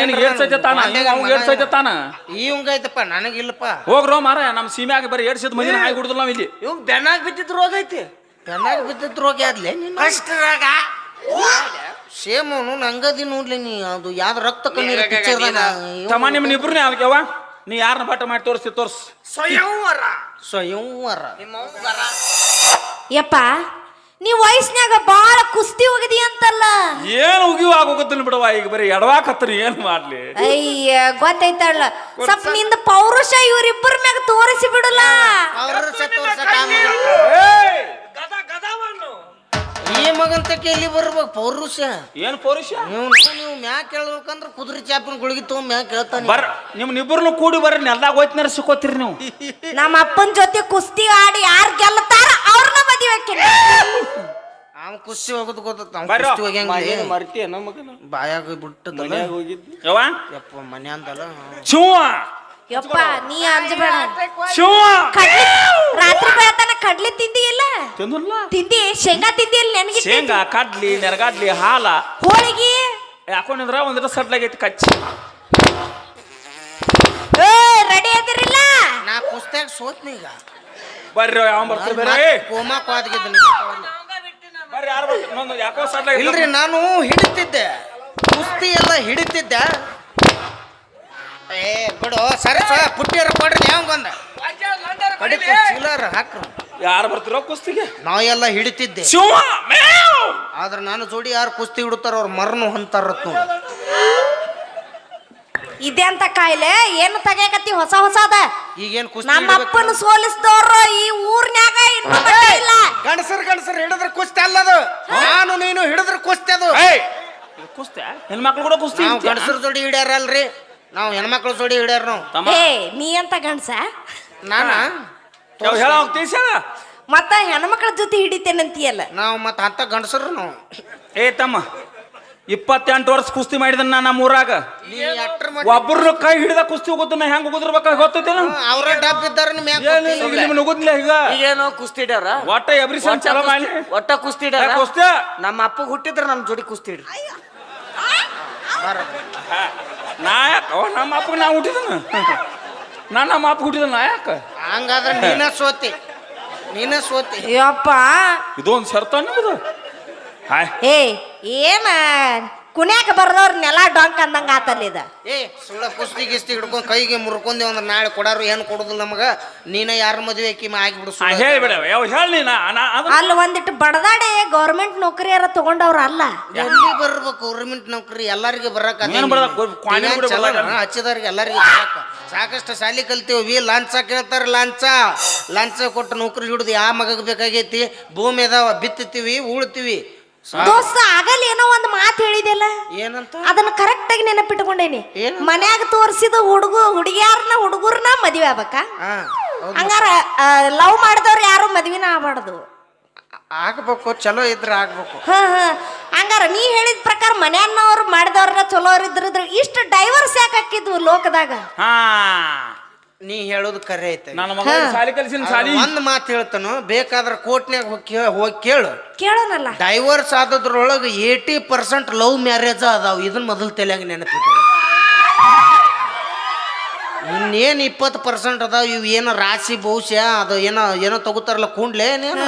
Speaker 4: ನಿನಗೆ
Speaker 2: ನನಗಿಲ್ಲಪ್ಪ
Speaker 4: ಹೋಗ್ರೋ ಮಾರ ನಮ್ಮ ಸೀಮ್ಯಾಗ ಬರೀ ಏಡ್ಸಿದ್ ಮಂದಿನ ಹಾಗೆ ಹುಡುದಿಲ್ಲ ನಾವ್ ಇಲ್ಲಿ.
Speaker 5: ಇವ್ ಬೆನ್ನಾಗ ಬಿದ್ದಿದ್ ರೋಗ ಐತಿ.
Speaker 2: ಬೆನ್ನಾಗ ಬಿದ್ದಿದ್ ರೋಗ ಆದ್ಲೆ ನೀನು
Speaker 5: ಅಷ್ಟ್ರಾಗ
Speaker 2: ಸೇಮ್ ಅವನು ನಂಗದಿ ನೋಡ್ಲಿ ನೀ ಅದು ಯಾವ್ದು ರಕ್ತ ಕಣ್ಣೀರ
Speaker 5: ನೀರಾಗ
Speaker 2: ಪಿಕ್ಚರ್
Speaker 5: ನೀನ.
Speaker 4: ತಮ್ಮ ನಿಮ್ಮನ್ನ ಇಬ್ರನ್ನೇ ಆಗ್ಯಾವ ನೀ ಯಾರನ್ನ ಪಾಠ ಮಾಡಿ ತೋರಿಸಿ ತೋರ್ಸ್
Speaker 5: ಸ್ವಯಂವರ
Speaker 2: ಸ್ವಯಂವರ
Speaker 3: ಯಪ್ಪ ನೀ ವಯಸ್ನ್ಯಾಗ ಬಾಳ ಕುಸ್ತಿ ಹೋಗಿದಿ ಅಂತಲ್ಲ
Speaker 4: ಏನ್ ಉಗಿಯು ಆಗೋಗತ್ತಿಲ್ಲ ಬಿಡವ ಈಗ ಬರೀ ಎಡವಾಕತ್ತರಿ ಏನ್ ಮಾಡ್ಲಿ
Speaker 3: ಅಯ್ಯ ಗೊತ್ತೈತಲ್ಲ ಸ್ವಲ್ಪ ನಿಂದ ಪೌರುಷ ಇವ್ರಿಬ್ಬರ ಮ್ಯಾಗ ತೋರಿಸಿ ಬಿಡಲ್ಲ
Speaker 5: ಗದ ಗದವನ್ನು
Speaker 2: ಈ ಮಗಂತ ಕೇಳಿ ಎಲ್ಲಿ ಬರ್ಬೇಕು? ಪೌರುಷ.
Speaker 4: ಏನ್ ಪೌರುಷ?
Speaker 2: ನೀವು ನೀವು ಮ್ಯಾಕ್ ಕೇಳ್ಬೇಕಂದ್ರ ಕುದುರೆ ಚಾಪಿನ ಗುಳಿಗೆ ತಗೊಂಡ್ ಮ್ಯಾಕ್ ಕೇಳ್ತಾನೆ
Speaker 4: ಬರ್ ನಿಮ್ ಇಬ್ಬರನ್ನು ಕೂಡಿ ಬರ್ರಿ ನೆಲ್ದಾಗ ಹೋಯ್ತಿನಾರ ಸಿಕ್ಕೋತೀರಿ ನೀವು.
Speaker 3: ನಮ್ಮ ಅಪ್ಪನ ಜೊತೆ ಕುಸ್ತಿ ಆಡಿ ಯಾರು ಗೆಲ್ಲತಾರ ಅವ್ರನ್ನ ಮದುವೆ.
Speaker 2: ಅವ್ನ್ ಕುಸ್ತಿ ಹೋಗೋದು ಗೊತ್ತ
Speaker 4: ಬರ್ರೋ.
Speaker 2: ಕುಸ್ತಿ
Speaker 5: ಮಗನ?
Speaker 2: ಬಾಯಾಗ ಬಿಟ್ಟು
Speaker 5: ಹೋಗಿದ್ದಿ
Speaker 4: ಯವ್ವ?
Speaker 2: ಯಪ್ಪ ಮನೆ ಅಂದಲ್ಲ
Speaker 4: ಶಿವ
Speaker 3: ಯಪ್ಪ ನೀ ಅಂಜಬೇಡ
Speaker 4: ಶಿವ!
Speaker 3: ಕಡ್ಲಿ ರಾತ್ರಿ ಬೆಳತನ ಕಡ್ಲಿ ತಿಂದಿ ಇಲ್ಲ
Speaker 4: ತಿಂದಿಲ್ಲ.
Speaker 3: ತಿಂದಿ ಶೇಂಗಾ ತಿಂದಿ ಇಲ್ಲ ನನಗೆ
Speaker 4: ಶೇಂಗಾ ಕಡ್ಲಿ ನೆರಗಾಡ್ಲಿ ಹಾಲ.
Speaker 3: ಹೋಳಿಗೆ?
Speaker 4: ಯಾಕೊಂಡಿದ್ರ ಒಂದಿರ ಸಡ್ಲಾಗೈತಿ ಕಚ್ಚಿ.
Speaker 3: ಏ ರೆಡಿ ಅದಿರಿಲ್ಲ?
Speaker 2: ನಾ ಕುಸ್ತ್ಯಾಗ ಸೋತ್ನಿ ಈಗ.
Speaker 4: ಬರ್ರಿ ಯಾವ ಬರ್ತೀರಿ ಬೇರೆ
Speaker 2: ಕೋಮಾ
Speaker 4: ಬರ್ರಿ ಯಾರು ಬರ್ತೀರಿ? ಯಾಕೋ ಸಡ್ಲಾಗ
Speaker 2: ಇಲ್ರಿ ನಾನು ಹಿಡಿತಿದ್ದೆ. ಕುಸ್ತಿ ಎಲ್ಲ ಹಿಡಿತಿದ್ದೆ. ಏ ಬಿಡು. ಸರಿ ಸರ ಪುಟ್ಟಿಯರ ಕೊಡ್ರಿ ಯಾವಂಗೊಂದ ಕಡಿತು ಚೀಲರ್ ಹಾಕ್ರು.
Speaker 4: ಯಾರು ಬರ್ತಿರೋ ಕುಸ್ತಿಗೆ?
Speaker 2: ನಾವ್ ಎಲ್ಲ ಹಿಡಿತಿದ್ದೆ.
Speaker 4: ಶಿವ ಮೇವ್!
Speaker 2: ಆದ್ರೆ ನಾನು ಜೋಡಿ ಯಾರು ಕುಸ್ತಿ ಹಿಡುತ್ತಾರ ಅವ್ರ ಮರನು ಹೊಂತಾರತ್ ನೋಡಿ.
Speaker 3: ಇದೆ ಅಂತ ಕಾಯಿಲೆ? ಏನು ತಗಕತ್ತಿ ಹೊಸ ಹೊಸದ?
Speaker 2: ಈಗೇನ್ ಕುಸ್ತಿ
Speaker 3: ನಮ್ಮ ಅಪ್ಪನ ಸೋಲಿಸಿದವ್ರು ಈ ಊರ್ನ್ಯಾಗ ಇನ್ನೂ ಬಟ್ಟೆ ಇಲ್ಲ.
Speaker 2: ಗಣಸರ್ ಗಣಸರ್ ಹಿಡಿದ್ರ ಕುಸ್ತಿ ಅಲ್ಲದು. ನಾನು ನೀನು ಹಿಡಿದ್ರ ಕುಸ್ತಿ ಅದು.
Speaker 4: ಏಯ್! ಇದು ಕುಸ್ತಿ ಹೆಣ್ಮಕ್ಳು ಕೂಡ ಕುಸ್ತಿ
Speaker 2: ನಾವು ಜೋಡಿ ಹಿಡ್ಯಾರಲ್ರಿ. ನಾವು ಹೆಣ್ಮಕ್ಳು ಸೋಡಿ ಹಿಡಿಯರ್ ನಾವು.
Speaker 4: ತಮ್ಮ
Speaker 3: ನೀ ಅಂತ ಗಂಡ್ಸ?
Speaker 2: ನಾನ?
Speaker 4: ಯಾವ ಹೇಳ ಹೋಗ್ತೀವಿ ಸರ?
Speaker 3: ಮತ್ತ ಹೆಣ್ಮಕ್ಳ ಜೊತೆ ಹಿಡಿತೇನಂತೀಯಲ್ಲ
Speaker 2: ನಾವು ಮತ್ತೆ ಅಂತ ಗಂಡಸರು ನಾವು.
Speaker 4: ಏ ತಮ್ಮ ಇಪ್ಪತ್ತೆಂಟು ವರ್ಷ ಕುಸ್ತಿ ಮಾಡಿದ ನಾ ನಮ್ಮ ಊರಾಗ.
Speaker 2: ನೀ
Speaker 4: ಒಬ್ಬರನ್ನ ಕೈ ಹಿಡಿದ ಕುಸ್ತಿ ಹೋಗುತ್ತ ನಾ ಹೆಂಗ್ ಹೋಗುದಿರ್ಬೇಕ ಗೊತ್ತೈತೇನ?
Speaker 2: ಅವ್ರ ಡಬ್ ಇದ್ದಾರ
Speaker 4: ನಿಮ್ಗೆ ಏನೋ ಈಗ?
Speaker 5: ಈಗೇನೋ ಕುಸ್ತಿಡ್ಯಾರ
Speaker 4: ಒಟ್ಟ ಎಬ್ರಿ ಸನ್ ಚಲೋ ಮಾಡಿ
Speaker 5: ಒಟ್ಟ ಕುಸ್ತಿಡ್ಯಾರ
Speaker 4: ಕುಸ್ತಿ?
Speaker 5: ನಮ್ಮ ಅಪ್ಪಗೆ ಹುಟ್ಟಿದ್ರ ನಮ್ಮ ಜೋಡಿ ಕುಸ್ತಿ ಕುಸ್ತಿಡ್ರಿ
Speaker 4: ನಾ ಯಾಕ ಅವ ನಮ್ಮ ಅಪ್ಪಗೆ ನಾ ಹುಟ್ಟಿದನ? ನಾ ನಮ್ಮ ಅಪ್ಪ ಹುಟ್ಟಿದ ನಾ ಯಾಕ
Speaker 2: ಹಂಗಾದ್ರೆ ನೀನ ಸೋತಿ ನೀನ ಸೋತಿ.
Speaker 3: ಯಪ್ಪ.
Speaker 4: ಇದೊಂದು ಸರ್ತ ನಿಮ್ಮದು ಹಾಯ್.
Speaker 3: ಏ ಏನ? ಕುಣ್ಯಾಕ ಬರ್ದವ್ರ ನೆಲ ಡೊಂಕ್ ಅಂದಂಗ ಆತಲ್ಲಿದ
Speaker 2: ಏ ಸುಳ್ಳ ಕುಸ್ತಿ ಗಿಸ್ತಿ ಹಿಡ್ಕೊಂಡು ಕೈಗೆ ಮುರ್ಕೊಂಡಿ ಅಂದ್ರೆ ನಾಳೆ ಕೊಡಾರು ಏನು ಕೊಡುದಿಲ್ಲ ನಮಗ? ನೀನ ಯಾರ ಮದುವೆ ಕಿಮ ಆಗಿಬಿಡು
Speaker 4: ಹೇಳ್ಬಿಡ ಯಾವ ಹೇಳಿ ನೀ ನಾ ನಾ- ಅದು
Speaker 3: ಅಲ್ಲಿ ಒಂದಿಟ್ಟು ಬಡದಾಡೆ ಗೌರ್ಮೆಂಟ್ ನೌಕರಿಯಾರ ತಗೊಂಡವ್ರ ಅಲ್ಲ.
Speaker 2: ಎಲ್ಲಿ ಬರ್ಬೇಕು ಗೌರ್ಮೆಂಟ್ ನೌಕರಿ? ಎಲ್ಲರಿಗೆ ಬರಕ
Speaker 4: ಏನ್ ಕ್ವಾಣಿ ಬರಲ್ಲ.
Speaker 2: ಹಚ್ಚಿದವ್ರಿಗೆ ಎಲ್ಲರಿಗೆ ಬರಕ. ಸಾಕಷ್ಟು ಶಾಲಿ ಕಲ್ತೀವಿ. ಲಾಂಚ ಕೇಳ್ತಾರ ಲಾಂಚ. ಲಾಂಚ ಕೊಟ್ಟು ನೌಕರಿ ಹಿಡಿದು ಯಾವ ಮಗಗ್ ಬೇಕಾಗೈತಿ? ಭೂಮಿ ಅದಾವ ಬಿತ್ತತೀವಿ ಉಳ್ತೀವಿ.
Speaker 3: ದೋಸ್ತ ಆಗಲ್ಲ ಏನೋ ಒಂದ್ ಮಾತು ಹೇಳಿದೆಲ್ಲ
Speaker 2: ಏನಂತ?
Speaker 3: ಅದನ್ನ ಕರೆಕ್ಟ್ ಆಗಿ ನೆನಪಿಟ್ಕೊಂಡೇನಿ.
Speaker 2: ಏನು?
Speaker 3: ಮನ್ಯಾಗ ತೋರಿಸಿದ ಹುಡುಗ ಹುಡುಗಿಯಾರನ್ನ ಹುಡುಗರ್ನ ಮದ್ವೆ ಆಗ್ಬೇಕ?
Speaker 2: ಹೌದು.
Speaker 3: ಹಂಗಾರ ಲವ್ ಮಾಡಿದವ್ರು ಯಾರು ಮದ್ವಿನ ಆಗ್ಬಾರ್ದು?
Speaker 2: ಆಗ್ಬೇಕು ಚಲೋ ಇದ್ರ ಆಗ್ಬೇಕು.
Speaker 3: ಹ ಹ. ಹಂಗಾರ ನೀ ಹೇಳಿದ ಪ್ರಕಾರ ಮನ್ಯಾನವ್ರು ಮಾಡಿದವ್ರನ್ನ ಚಲೋ ಇದ್ರ ಇಷ್ಟು ಡೈವರ್ಸ್ ಯಾಕೆ ಹಾಕಿದ್ವು ಲೋಕದಾಗ?
Speaker 4: ಹಾ.
Speaker 2: ನೀ ಹೇಳೋದು ಕರೆ ಐತೆ.
Speaker 4: ನನ್ನ ಮಗ ಸಾಲಿ ಕಲಿಸಿನ ಸಾಲಿ.
Speaker 2: ಒಂದ್ ಮಾತು ಹೇಳ್ತಾನು ಬೇಕಾದ್ರೆ ಕೋರ್ಟ್ನ್ಯಾಗ ಹೋಗಿ ಹೋಗಿ ಕೇಳು.
Speaker 3: ಕೇಳೋನಲ್ಲ.
Speaker 2: ಡೈವರ್ಸ್ ಆದದ್ರೊಳಗೆ ಏಯ್ಟಿ ಪರ್ಸೆಂಟ್ ಲವ್ ಮ್ಯಾರೇಜ್ ಅದಾವ. ಇದನ್ನ ಮೊದಲು ತಲೆಯಾಗ ನೆನಪಿಟ್ಟು ಇನ್ನೇನು ಇಪ್ಪತ್ತು ಪರ್ಸೆಂಟ್ ಅದಾವ ಇವು ಏನೋ ರಾಶಿ ಬಹುಶಃ ಅದು ಏನೋ ಏನೋ ತಗೋತಾರಲ್ಲ ಕುಂಡ್ಲೆ ಏನೇನು.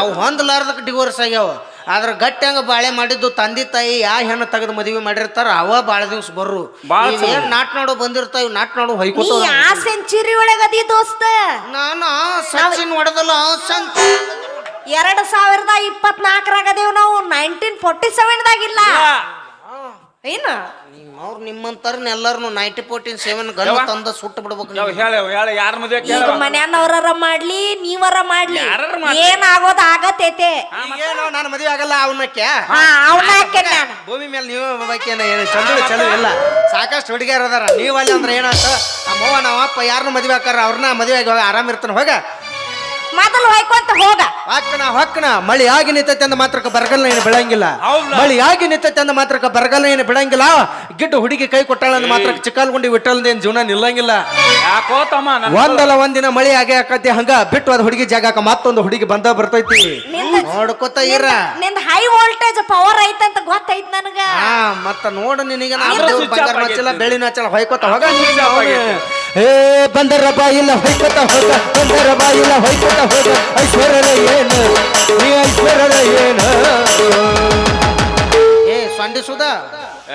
Speaker 2: ಅವು ಹೊಂದಲಾರ್ದಕ್ಕೆ ಡಿವೋರ್ಸ್ ಆಗ್ಯಾವ. ಆದ್ರೆ ಗಟ್ಟಿ ಹಂಗ ಬಾಳೆ ಮಾಡಿದ್ದು ತಂದೆ ತಾಯಿ ಯಾ ಹೆಣ್ಣು ತೆಗೆದು ಮದುವೆ ಮಾಡಿರ್ತಾರ ಅವ ಬಾಳ ದಿವ್ಸ ಬರ್ರು.
Speaker 4: ಬಾಳ್.
Speaker 2: ಏನು ನಾಟ್ ನೋಡು ಬಂದಿರ್ತಾವ ಇವ್ ನಾಟ್ ನೋಡು
Speaker 3: ನೀ
Speaker 2: ಹೊಯ್ಕೋತ
Speaker 3: ಆ ಸೆಂಚುರಿ ಒಳಗದಿ ದೋಸ್ತ.
Speaker 2: ನಾನು ಸಚಿನ್ ಹೊಡೆದಲ್ಲ ಸಂತ
Speaker 3: ಎರಡ್ ಸಾವಿರದ ಇಪ್ಪತ್ನಾಲ್ಕರಾಗ ಅದೇವ್ ನಾವು. ನೈನ್ಟೀನ್ ಫೋರ್ಟಿ ಸೆವೆನ್ದಾಗಿಲ್ಲ ಏನು?
Speaker 2: ಅವ್ರು ನಿಮ್ಮಂತಾರನ್ನ ಎಲ್ಲಾರು ನೈಂಟಿ ಫೋರ್ಟೀನ್ ಸೆವೆನ್ ಗನ್? ತಂದ ಸುಟ್ಟು ಬಿಡ್ಬೇಕು ನೀವು.
Speaker 4: ಹೇಳ ಹೇಳ ಯಾರ ಮದುವೆ
Speaker 3: ಈಗ
Speaker 4: ಕೇಳ
Speaker 3: ಮನ್ಯಾನವ್ರಾರ ಮಾಡ್ಲಿ ನೀವರ ಮಾಡ್ಲಿ.
Speaker 4: ಏನಾಗೋದು ಮಾಡ್ಲಿ.
Speaker 3: ಏನ್ ಆಗೋದ್ ಆಗತೈತೆ.
Speaker 2: ಈಗೇನು ನಾನು ಮದುವೆ ಆಗಲ್ಲ ಅವನಕ್ಕೆ
Speaker 3: ಹಾ ಅವನ ನಾನು.
Speaker 2: ಭೂಮಿ ಮೇಲೆ ನೀವು ಬೇಕೇನ ಏನು ಚಂದ್ರ ಚಲೋ ಇಲ್ಲ. ಸಾಕಷ್ಟು ಹುಡುಗಿಯರ್ ಅದಾರ. ನೀವು ಅಲ್ಲಿ ಅಂದ್ರೆ ಏನಾಯ್ತು? ನಮ್ಮವ್ವ ನಮ್ಮ ಅಪ್ಪ ಯಾರನ್ನ ಮದುವೆ ಹಾಕಾರ ಅವ್ರನ್ನ ಮದುವೆ ಆಗಿ ಆರಾಮ್ ಇರ್ತಾನೆ. ಹೋಗ.
Speaker 3: ಮೊದಲು ಹೊಯ್ಕೊಂತ ಹೋಗ.
Speaker 2: ಹೊಕ್ಕನ ಹೊಕ್ಕನ ಮಳಿ ಆಗಿ ನಿಂತೈತೆ ಅಂದ ಮಾತ್ರಕ್ಕೆ ಬರಗಲ್ಲ ಏನು
Speaker 4: ಬಿಡಂಗಿಲ್ಲ?
Speaker 2: ಮಳಿ ಆಗಿ ನಿಂತೈತೆ ಅಂದ ಮಾತ್ರಕ್ಕೆ ಬರಗಲ್ಲ ಏನು ಬಿಡಂಗಿಲ್ಲ ಗಿಡ್ಡು ಹುಡುಗಿ ಕೈ ಕೊಟ್ಟಾಳ ಅಂದ ಮಾತ್ರಕ್ಕೆ ಚಿಕ್ಕಲ್ಗುಂಡಿ ಏನ್ ಜೀವನ ನಿಲ್ಲಂಗಿಲ್ಲ.
Speaker 4: ಯಾಕೋ ತಮ್ಮ ನನ್ನ
Speaker 2: ಒಂದಲ್ಲ ಒಂದಿನ ಮಳಿ ಆಗೇ ಆಕತಿ ಹಂಗ ಬಿಟ್ಟು ಅದ್ ಹುಡುಗಿ ಜಾಗಕ್ಕ ಮತ್ತೊಂದು ಹುಡುಗಿ ಬಂದ ಬರ್ತೈತಿ. ನೋಡ್ಕೊತ ಇರ.
Speaker 3: ನಿಂದ ಹೈ ವೋಲ್ಟೇಜ್ ಪವರ್ ಐತಂತ ಗೊತ್ತೈತ್ ನನಗ.
Speaker 2: ಹಾ ಮತ್ತ ನೋಡು ನಿನಗೆ
Speaker 4: ಆದ್ರೂ
Speaker 2: ಹೊಯ್ಕೊತ
Speaker 4: switch
Speaker 2: ಬಂಗಾರ
Speaker 4: off
Speaker 2: ಹಚ್ಚಿಲ್ಲ
Speaker 4: ಆಗೈತಿ.
Speaker 2: ಬೆಳ್ಳಿನ ಹಚ್ಚಲ್ಲ ಹೊಯ್ಕೋತ ಹೋಗ.
Speaker 4: Switch off ಆಗೈತಿ.
Speaker 1: ಏ ಬಂದರ ಬಾಯಿಲ್ಲ ಹೊಯ್ಕೊತ ಹೋಗ. ಬಂದರ ಬಾಯಿಲ್ಲ ಹೊಯ್ಕೊತ ಹೋಗ ಐಶ್ವರ್ಯದ ಏನು? ನೀ ಐಶ್ವರ್ಯದ ಏನು?
Speaker 2: ಏ ಸೊಂಡಿ ಸುಧಾ.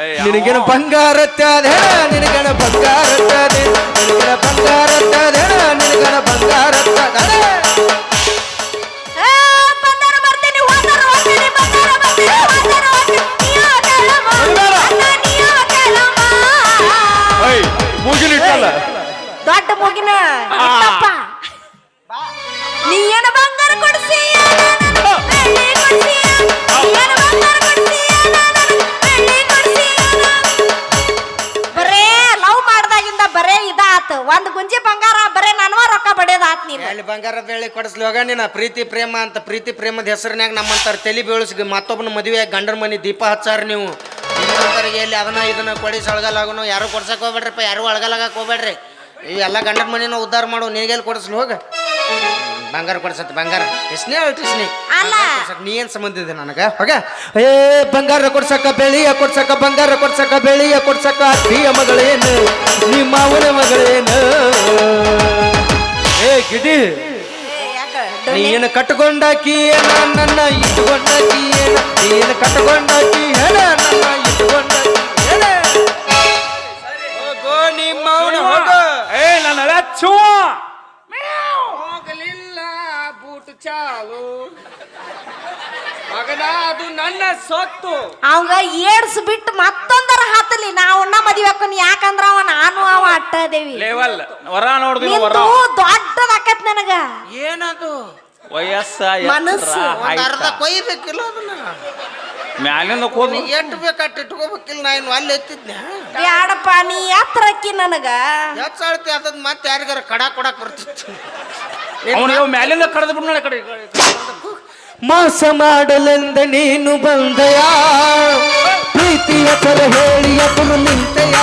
Speaker 4: ಏಯ್,
Speaker 1: ನಿನಗೇನು ಬಂಗಾರ ತ್ಯಾದೆ ನಿನಗೇನ ಬಂಗಾರ ತ್ಯಾದೆ ನಿನಗೇನ ಬಂಗಾರ ತ್ಯಾದೆ ನಿನಗೇನ ಬಂಗಾರ ತ್ಯಾದೆ
Speaker 3: ದೊಡ್ಡ ಮುಗಿನ ಒಂದ್ ಗುಂಜಿ ಬಂಗಾರ, ಬರೇ ನನ್ವ ರೊಕ್ಕ ಬಡಿಯೋದಾತ್ ನೀನು.
Speaker 2: ಅಲ್ಲಿ ಬಂಗಾರ ಬೆಳ್ಳಿ ಕೊಡಿಸ್ಲಿ. ಹೋಗ ನೀನ ಪ್ರೀತಿ ಪ್ರೇಮ ಅಂತ, ಪ್ರೀತಿ ಪ್ರೇಮದ ಹೆಸರಿನಾಗ ನಮ್ಮಂತಾರ ತಲೆ ಬೀಳಿಸಿ ಮತ್ತೊಬ್ಬನ ಮದುವೆ ಗಂಡನ ಮನೆ ದೀಪ ಹಚ್ಚಾರ ನೀವು. ಎಲ್ಲಿ ಅದನ್ನ ಇದನ್ನ ಕೊಡಿಸಿ ಅಳಗಲಾಗುನು ಯಾರು ಕೊಡ್ಸಕ್ ಹೋಗ್ಬೇಡ್ರಿಪ್ಪ, ಯಾರು ಅಳಗಲಾಗಕ್ಕೆ ಹೋಗ್ಬೇಡ್ರಿ. ಇವೆಲ್ಲ ಗಂಡನ ಮನೆನ ಉದ್ಧಾರ ಮಾಡು ನೀಗೆಲ್ಲಿ ಕೊಡಿಸ್ಲು ಹೋಗ. ಬಂಗಾರ ಕೊಡ್ಸತ್ ಬಂಗಾರ. ಎಷ್ಟನೇ ಅಲ್ಟಿಸ್ನಿ
Speaker 3: ಅಲ್ಲ.
Speaker 2: ನೀ ಏನ್ ಸಂಬಂಧ ಇದೆ ನನಗ? ಹೋಗ.
Speaker 1: ಏ ಬಂಗಾರ ಕೊಡ್ಸಕ ಬೆಳಿಯ ಕೊಡ್ಸಕ ಬಂಗಾರ ಕೊಡ್ಸಕ ಬೆಳಿಯ ಕೊಡ್ಸಕ ಅತ್ತಿಯ ಮಗಳೇನು ನಿಮ್ಮ ಅವನ ಮಗಳೇನು? ಏ ಗಿಡಿ. ನೀನು ಕಟ್ಕೊಂಡಾಕಿ ಏನ ನನ್ನ ಇಟ್ಕೊಂಡಾಕಿ ಏನ ನೀನು ಕಟ್ಕೊಂಡಾಕಿ ಏನ ನನ್ನ ಇಟ್ಕೊಂಡಾಕಿ ಏನ ಹೋಗೋ ನಿಮ್ಮ ಅವನು ಹೋಗೋ
Speaker 4: ಏ ನನ್ನ ಚೂ
Speaker 5: ಚಾಲು ಮಗನ ಅದು ನನ್ನ ಸೊತ್ತು.
Speaker 3: ಅವಂಗ ಏಡ್ಸ್ ಬಿಟ್ಟು ಮತ್ತೊಂದರ ಹಾತಲಿ ನಾವನ್ನ ಮದುವೆ ಹಾಕೋನ್ ಯಾಕಂದ್ರ ಅವ ನಾನು ಅವ ಅಟ್ಟ ದೇವಿ
Speaker 4: ಲೇವಲ್ ವರ ನೋಡ್ದಿಲ್ಲ ವರ.
Speaker 3: ದೊಡ್ಡದಾಕತ್ ನನಗ.
Speaker 2: ಏನದು?
Speaker 4: ವಯಸ್ಸ
Speaker 3: ಮನಸ್ಸು.
Speaker 2: ಒಂದ್ ಅರ್ಧ ಕೊಯ್ಬೇಕಿಲ್ಲ ಅದನ್ನ?
Speaker 4: ಮ್ಯಾಲಿಂದ ಕೂದ್
Speaker 2: ಎಷ್ಟು ಬೇಕಾಟ್ ಇಟ್ಕೋಬೇಕಿಲ್ಲ ನಾ ಇನ್ನು ಅಲ್ಲಿ ಎತ್ತಿದ್ನ
Speaker 3: ಬ್ಯಾಡಪ್ಪ ನೀ ಎತ್ತರ ಅಕ್ಕಿ ನನಗ.
Speaker 2: ಎಷ್ಟು ಸಾಳ್ತಿ ಅದ್ ಮತ್ತೆ ಯಾರಿಗಾರ ಕಡ ಕೊಡಕ್ ಬರ್ತಿತ್ತು.
Speaker 4: ಅವನು ಮ್ಯಾಲಿಂದ ಕರೆದು ಬಿಡ್ ನೋಡಿ ಕಡೆ
Speaker 1: ಮೋಸ ಮಾಡಲೆಂದ ನೀನು ಬಂದಯ? ಪ್ರೀತಿಯ ತರ ಹೇಳಿ ಅಪನು ನಿಂತೆಯ?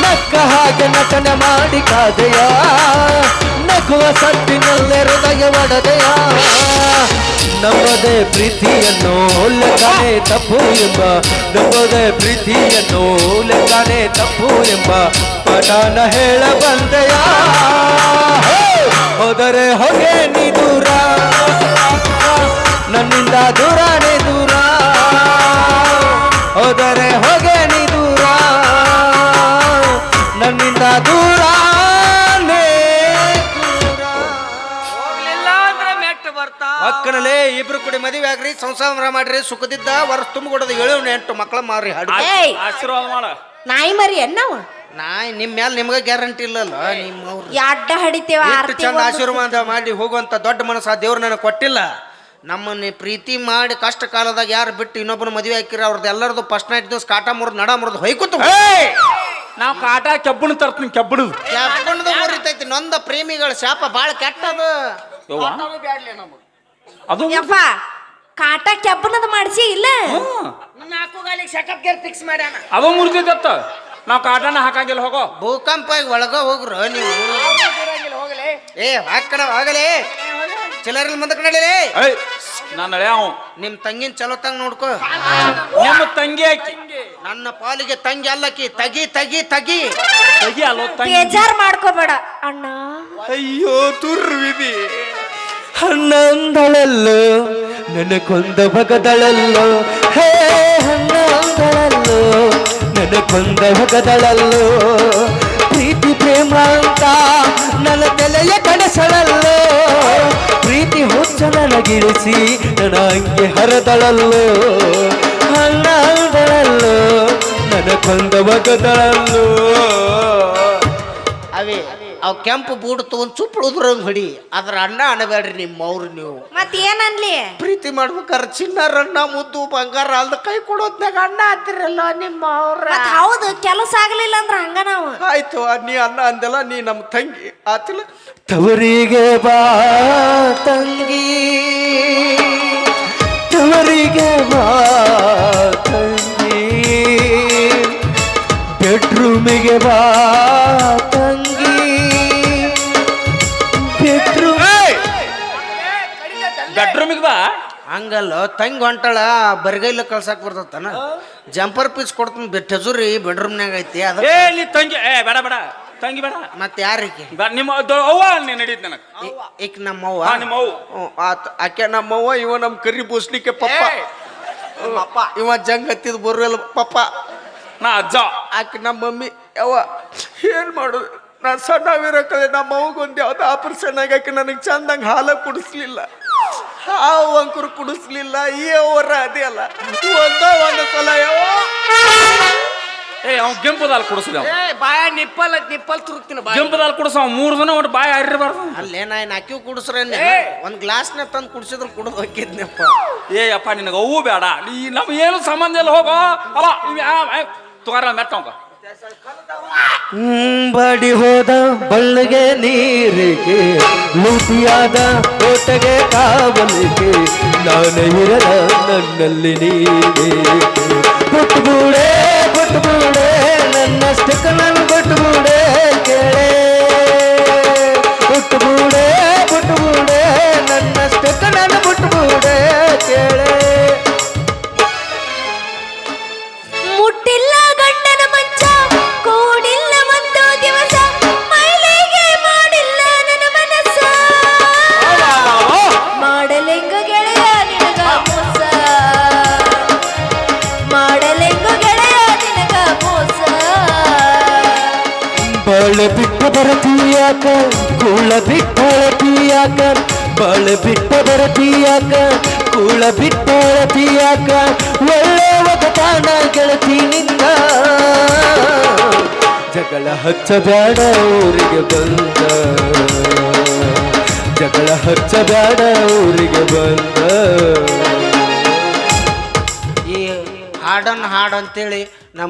Speaker 1: ನಕ್ಕ ಹಾಗೆ ನಟನೆ ಮಾಡಿ ಕಾದೆಯ? ನಗುವ ಸತ್ತಿನಲ್ಲೇ ಹೃದಯ ಒಡೆದೆಯ? ನಮ್ಮದೇ ಪ್ರೀತಿಯನ್ನು ಲೆಕ್ಕನೆ ತಪ್ಪು ಎಂಬ ನಮ್ಮದೇ ಪ್ರೀತಿಯನ್ನು ಲೆಕ್ಕನೆ ತಪ್ಪು ಎಂಬ ಪಟಾನ ಹೇಳ ಬಂದೆಯ? ಹೋದರೆ ಹೊಗೆ ನೀ ದೂರ. ನನ್ನಿಂದ ದೂರನೇ ದೂರ.
Speaker 5: ಬರ್ತಾ
Speaker 2: ಅಕ್ಕನಲ್ಲೇ ಇಬ್ರು ಕೂಡಿ ಮದುವೆ ಆಗ್ರಿ ಸಂಸಾರ ಮಾಡ್ರಿ ಸುಖದಿದ್ದ ವರ್ಷ ತುಂಬಿಕೊಡೋದು ಏಳು ಎಂಟು ಮಕ್ಕಳ ಮಾರಿ ಹಾಡು.
Speaker 3: ಏಯ್!
Speaker 4: ಆಶೀರ್ವಾದ ಮಾಡ.
Speaker 3: ನಾಯಿ ಮರಿ ನಾವು
Speaker 2: ನಾಯಿ ನಿಮ್ ಮ್ಯಾಲ ನಿಮ್ಗೆ ಗ್ಯಾರಂಟಿ ಇಲ್ಲಲ್ಲ ನಿಮ್ಮ ಅವ್ರು
Speaker 3: ಅಡ್ಡ ಹಡಿತೇವ
Speaker 2: ಎಷ್ಟು
Speaker 3: ಆರ್ತಿ
Speaker 2: ಚಂದ ಆಶೀರ್ವಾದ ಮಾಡಿ ಹೋಗುವಂತ ದೊಡ್ಡ ಮನಸ್ಸು ಆ ದೇವ್ರು ನನಗೆ ಕೊಟ್ಟಿಲ್ಲ. ನಮ್ಮನ್ನ ಪ್ರೀತಿ ಮಾಡಿ ಕಷ್ಟ ಕಾಲದಾಗ ಯಾರು ಬಿಟ್ಟು ಇನ್ನೊಬ್ಬನ ಮದುವೆ ಹಾಕಿರ ಅವ್ರದ್ದು ಎಲ್ಲರದು ಫಸ್ಟ್ ನೈಟ್ ದಿವಸ ಕಾಟ ಮುರಿದು ನಡ ಮುರಿದು ಹೊಯ್ಕುತ್ತ
Speaker 4: ನಾವು ಕಾಟ ಕೆಬ್ಬಣ ತರ್ತೀನಿ ಕೆಬ್ಬಣದು
Speaker 2: ಕ್ಯಾಪ್ಕೊಂಡ್ದು ಮುರಿತೈತಿ ನೊಂದ ಪ್ರೇಮಿಗಳ ಶಾಪ ಭಾಳ ಕೆಟ್ಟದು.
Speaker 4: ಯವ್ವ? ಅದು
Speaker 3: ಯಪ್ಪ ಕಾಟ ಕೆಬ್ಬನದ ಮಾಡಿಸಿ ಇಲ್ಲ?
Speaker 4: ಹ್ಮ್.
Speaker 5: ನಾಲ್ಕು ಗಾಲಿಗೆ ಸೆಟಪ್ ಗೇರ್ ಫಿಕ್ಸ್ ಮಾಡ್ಯಾನ.
Speaker 4: ಅದು ಮುರಿದತ್ತ ನಾವು ಕಾಟನ ಹಾಕಂಗಿಲ್ಲ ಹೋಗೋ.
Speaker 2: ಭೂಕಂಪ ಒಳಗ ಹೋಗ್ರು ನೀವು.
Speaker 5: ಹೋಗಲೇ.
Speaker 2: ಏ ಹಾಕಡ ಆಗಲೇ. ಚಿಲ್ಲರಲ್ಲಿ ಮುಂದಕ್ಕೆ ನಡೀಲಿ
Speaker 4: ಏಯ್ ನಾನು ಅವ.
Speaker 2: ನಿಮ್ ತಂಗಿನ ಚಲೋ ತಂಗ ನೋಡ್ಕೋ.
Speaker 4: ನಿಮ್ಮ ತಂಗಿ ಹಾಕಿ
Speaker 2: ನನ್ನ ಪಾಲಿಗೆ ತಂಗಿ ಅಲ್ಲಕಿ. ತಗಿ ತಗಿ ತಗಿ.
Speaker 4: ತಂಗಿ ಅಲ್ಲೋ ತಂಗಿ.
Speaker 3: ಬೇಜಾರ್ ಮಾಡ್ಕೋಬೇಡ. ಅಣ್ಣ.
Speaker 1: ಅಯ್ಯೋ ತುರ್ವಿದಿ ಹನ್ನೊಂದಳಲ್ಲೋ ನನ್ನ ಕೊಂದ ಭಗದಳಲ್ಲೋ. ಹೇ ಹನ್ನೊಂದಳಲ್ಲೋ ನನ್ನ ಕೊಂದ ಭಗದಳಲ್ಲೋ. ಪ್ರೀತಿ ಪ್ರೇಮ ಅಂತ ನನ್ನ ತಲೆಯ ಕನಸಳಲ್ಲೋ. ಪ್ರೀತಿ ಹುಚ್ಚ ನನಗಿಳಿಸಿ ನನ್ನ ಅಂಗೆ ಹರದಳಲ್ಲೋ. ಹನ್ನೊಂದಳಲ್ಲೋ ನನ್ನ ಕೊಂದ ಭಗದಳಲ್ಲೋ.
Speaker 2: ಅವೇ ಅವ್ ಕೆಂಪು ಬೂಡ್ ತಗೊಂಡ್ ಚುಪ್ಪಳುದ್ರಂಗ್ ಹೊಡಿ. ಅದ್ರ ಅಣ್ಣ ಅಣಬೇಡ್ರಿ ನಿಮ್ಮ ಅವ್ರು ನೀವು
Speaker 3: ಮತ್ ಏನನ್ಲಿ
Speaker 2: ಪ್ರೀತಿ ಚಿನ್ನ ಚಿನ್ನರನ್ನ ಮುದ್ದು ಬಂಗಾರ ಅಲ್ದ ಕೈ ಕೊಡೋದ್ನಾಗ ಅಣ್ಣ ಅಂತಿರಲ್ಲ ನಿಮ್ಮ ಅವ್ರ
Speaker 3: ಮತ್ ಹೌದು ಕೆಲಸ ಆಗ್ಲಿಲ್ಲ ಅಂದ್ರ ಹಂಗ ನಾವು.
Speaker 2: ಆಯ್ತು ನೀ ಅಣ್ಣ ಅಂದಲ್ಲ ನೀ ನಮ್ಮ ತಂಗಿ ಆತಿಲ್ಲ.
Speaker 1: ತವರಿಗೆ ಬಾ ತಂಗಿ. ತವರಿಗೆ ಬಾ ತಂಗಿ. ಬೆಡ್ರೂಮಿಗೆ ಬಾ ತಂಗಿ. ಬೆಡ್ರೂಮ್
Speaker 4: ಬೆಡ್ರೂಮಿಗೆ ಬಾ.
Speaker 2: ಹಂಗಲ್ಲ ತಂಗಿ ಹೊಂಟಾಳ ಬರಿಗೈಲ ಕಳ್ಸಕ್ ಬರ್ತತನ. ಜಂಪರ್ ಪೀಸ್ ಕೊಡ್ತೀನಿ ಬೆಟ್ಟಜುರಿ ಬೆಡ್ರೂಮ್ನಾಗ ಐತಿ ಅದ
Speaker 4: ಏ ನೀ ತಂಗಿ ಏ ಬೇಡ ಬೇಡ. ತಂಗಿ ಬೇಡ.
Speaker 2: ಮತ್ತೆ ಯಾರಿಗೆ
Speaker 4: ಬೇಡ ನಿಮ್ಮ ದೊ- ಅವ್ವ ನೀ ನಡೀತ್ ನನಗೆ.
Speaker 2: ಈಕ ನಮ್ಮವ್ವ?
Speaker 4: ಹಾ ನಿಮ್ಮ ಅವ್ವ
Speaker 2: ಹ್ಞೂ, ಆತ್ ಆಕೆ ನಮ್ಮವ್ವ ಇವ ನಮ್ಮ ಕರಿ ಬೂಸ್ಲಿಕ್ಕೆ ಪಪ್ಪ. ಪಪ್ಪ ಇವ ಜಂಗ್ ಹತ್ತಿದ್ ಬರುವಲ್ಲ ಪಪ್ಪ.
Speaker 4: ನಾ ಅಜ್ಜ.
Speaker 2: ಆಕೆ ನಮ್ಮ ಮಮ್ಮಿ ಯಾವ ಏನ್ ಮಾಡೋದು? ನಾ ಸಣ್ಣವಿರಕದೆ ನಮ್ಮ ಅವ್ಗ ಒಂದು ಯಾವ್ದು ಆಪರೇಷನ್ ಆಗಾಕೆ ನನಗೆ ಚಂದಂಗೆ ಹಾಲ ಕುಡಿಸ್ಲಿಲ್ಲ. ಹಾವು ಅಂಕುರು ಕುಡಿಸ್ಲಿಲ್ಲ, ಈ ಅವರ ಅದೇ ಅಲ್ಲ. ಒಂದ ಒಂದು ಸಲ, ಯವ್ವ.
Speaker 4: ಏ ಅವ್ನು ಕೆಂಪುದಾಲ್ ಕುಡಿಸಿದ
Speaker 5: ಏ ಬಾಯ ನಿಪ್ಪಲ್ ನಿಪ್ಪಲ್ ತುರುಕ್ತೀನಿ ಬಾಯ.
Speaker 4: ಕೆಂಪುದಾಲ್ ಕುಡಿಸ ಅವ್ನು ಮೂರು ದಿನ ಒಟ್ಟು ಬಾಯ ಹರಿಬಾರ್ದು
Speaker 2: ಅಲ್ಲೇ ನಾ ಏನು ಅಕ್ಕಿ ಕುಡಿಸ್ರೇನೆ ಒಂದು ಗ್ಲಾಸ್ನ ತಂದು ಕುಡಿಸಿದ್ರು ಕುಡಿದು ಹೋಗಿದ್ನಪ್ಪ.
Speaker 4: ಏ ಅಪ್ಪ ನಿನಗೆ ಅವು ಬೇಡ. ನೀ ನಮ್ಗೆ ಏನು ಸಂಬಂಧ ಇಲ್ಲ ಹೋಗೋ. ಅಲ್ಲ ತಗೋರ ಮೆಟ್ಟವಂಗ
Speaker 1: ಬಡಿ ಹೋದ ಬಳ್ಳಿಗೆ ನೀರಿಗೆ ಲೂಟಿಯಾದ ಕೋಟೆಗೆ ಕಾವಲಿಗೆ ನಾನು ಇರದ ನನ್ನಲ್ಲಿ ನೀರಿಗೆ. ಬಿಟ್ಬೂಡೆ ನನ್ನಷ್ಟಕ್ಕೆ ನಾನು ಬಿಟ್ಬೂಡೆ ಕೇಳೆ ಬಿಟ್ಟು ಬರತೀಯಾಕ ಕೂಳ ಪಿಯಾಕ ಒಳ್ಳೆ ಒಗತಾನ ಗೆಳತಿ ನಿಂದ ಜಗಳ ಹಚ್ಚಬೇಡ ಊರಿಗೆ ಬಂದ. ಜಗಳ ಹಚ್ಚಬೇಡ ಊರಿಗೆ ಬಂದ.
Speaker 2: ಈ ಹಾಡನ್ ಹಾಡು ಅಂತೇಳಿ